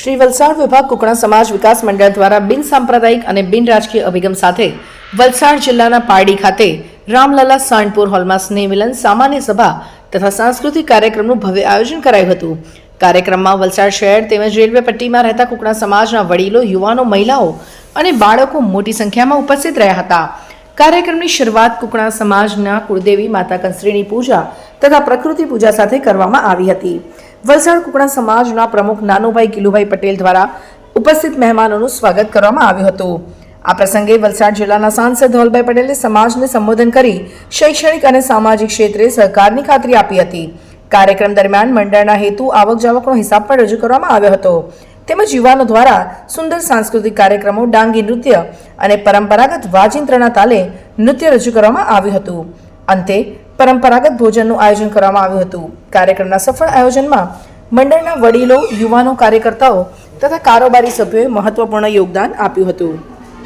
શ્રી વલસાડ વિભાગ કુકણા સમાજ વિકાસ મંડળ દ્વારા બિન સાંપ્રદાયિક અને બિન રાજકીય અભિગમ સાથે વલસાડ જિલ્લાના પારડી ખાતે રામલલા સાંડપુર હોલમાં સ્નેહ મિલન સામાન્ય સભા તથા સાંસ્કૃતિક કાર્યક્રમનું ભવ્ય આયોજન કરાયું હતું. કાર્યક્રમમાં વલસાડ શહેર તેમજ રેલવે પટ્ટીમાં રહેતા કુકણા સમાજના વડીલો, યુવાનો, મહિલાઓ અને બાળકો મોટી સંખ્યામાં ઉપસ્થિત રહ્યા હતા. કાર્યક્રમની શરૂઆત કુકણા સમાજના કુળદેવી માતા કંસરીની પૂજા તથા પ્રકૃતિ પૂજા સાથે કરવામાં આવી હતી. વલસાડ કુકડા સમાજના પ્રમુખ નાનુભાઈ કિલુભાઈ પટેલ દ્વારા ઉપસ્થિત મહેમાનોનું સ્વાગત કરવામાં આવ્યું હતું. આ પ્રસંગે વલસાડ જિલ્લાના સાંસદ ધોલભાઈ પટેલે સમાજને સંબોધન કરી શૈક્ષણિક અને સામાજિક ક્ષેત્રે સહકારની ખાતરી આપી હતી. કાર્યક્રમ દરમિયાન મંડળના હેતુ આવક જાવકનો હિસાબ પણ રજૂ કરવામાં આવ્યો હતો. તેમજ યુવાનો દ્વારા સુંદર સાંસ્કૃતિક કાર્યક્રમો, ડાંગી નૃત્ય અને પરંપરાગત વાજિંત્રના તાલે નૃત્ય રજૂ કરવામાં આવ્યું હતું. અંતે પરંપરાગત ભોજનનું આયોજન કરવામાં આવ્યું હતું. કાર્યક્રમના સફળ આયોજનમાં મંડળના વડીલો, યુવાનો, કાર્યકર્તાઓ તથા કારોબારી સભ્યોએ મહત્વપૂર્ણ યોગદાન આપ્યું હતું.